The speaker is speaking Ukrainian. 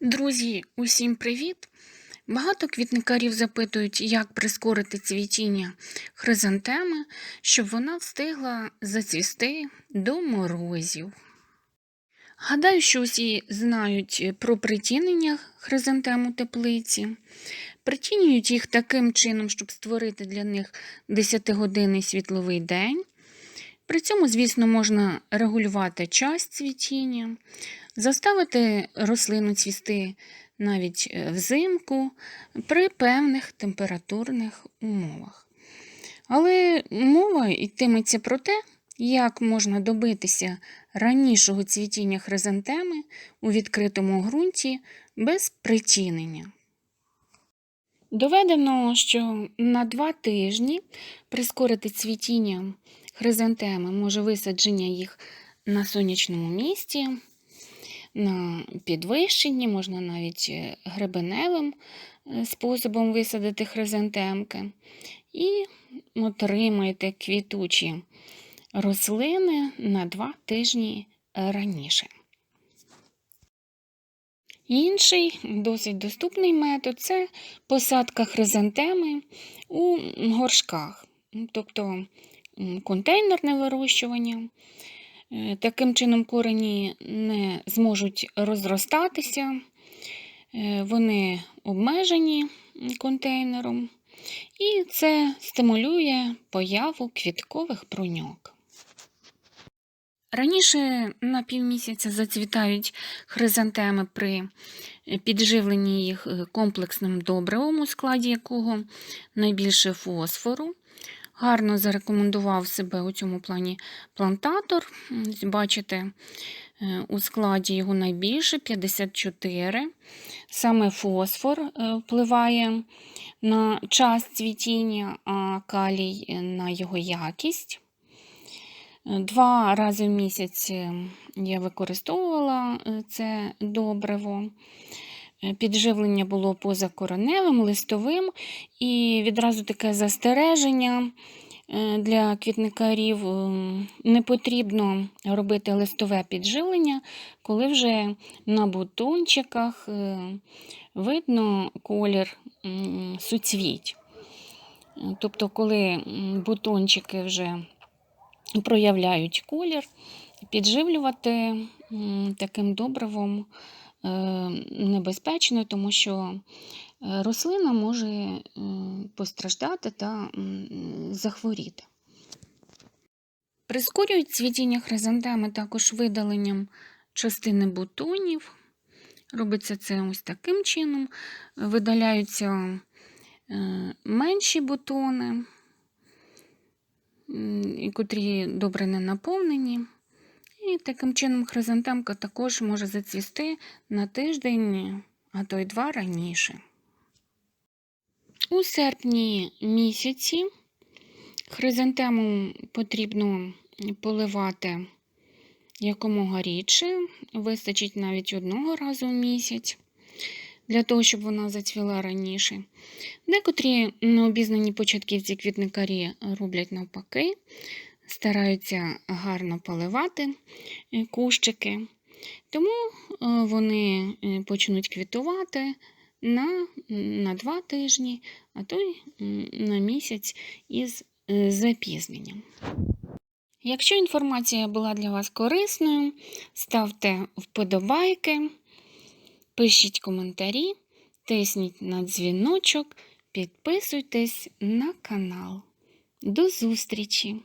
Друзі, усім привіт! Багато квітникарів запитують, як прискорити цвітіння хризантеми, щоб вона встигла зацвісти до морозів. Гадаю, що усі знають про притінення хризантем у теплиці. Притінюють їх таким чином, щоб створити для них 10-годинний світловий день. При цьому, звісно, можна регулювати час цвітіння, заставити рослину цвісти навіть е, взимку при певних температурних умовах. Але мова йтиметься про те, як можна добитися ранішого цвітіння хризантеми у відкритому ґрунті без притінення. Доведено, що на два тижні прискорити цвітіння хризантеми може висадження їх на сонячному місці, на підвищенні, можна навіть е, гребеневим е, способом висадити хризантемки. І отримаєте квітучі рослини на два тижні раніше. Інший досить доступний метод це посадка хризантеми у горшках, тобто контейнерне вирощування. Е, таким чином корені не зможуть розростатися, е, вони обмежені контейнером, і це стимулює появу квіткових бруньок. Раніше на півмісяця зацвітають хризантеми при підживленні їх е, комплексним добривом, у складі якого найбільше фосфору. Гарно зарекомендував себе у цьому плані плантатор. Бачите, е, у складі його найбільше 54. Саме фосфор е, впливає на час цвітіння, а калій на його якість. Два рази в місяць я використовувала е, це добриво. Е, підживлення було позакореневим, листовим, і відразу таке застереження е, для квітникарів. Не потрібно робити листове підживлення, коли вже на бутончиках видно колір суцвіть. Тобто, коли бутончики вже проявляють колір, підживлювати таким добривом е, небезпечно, тому що е, рослина може е, постраждати та захворіти. Прискорюють цвітіння хризантеми також видаленням частини бутонів. Робиться це ось таким чином. Видаляються менші бутони котрі добре не наповнені. І таким чином хризантемка також може зацвісти на тиждень, а то й два раніше. У серпні місяці хризантему потрібно поливати якомога рідше, вистачить навіть одного разу в місяць для того, щоб вона зацвіла раніше. Декотрі необізнані початківці квітникарі роблять навпаки, стараються гарно поливати е, кущики, тому е, вони е, почнуть квітувати на на два тижні, а то й на місяць із запізненням. Якщо інформація була для вас корисною, ставте вподобайки. Пишіть коментарі, тисніть на дзвіночок, підписуйтесь на канал. До зустрічі!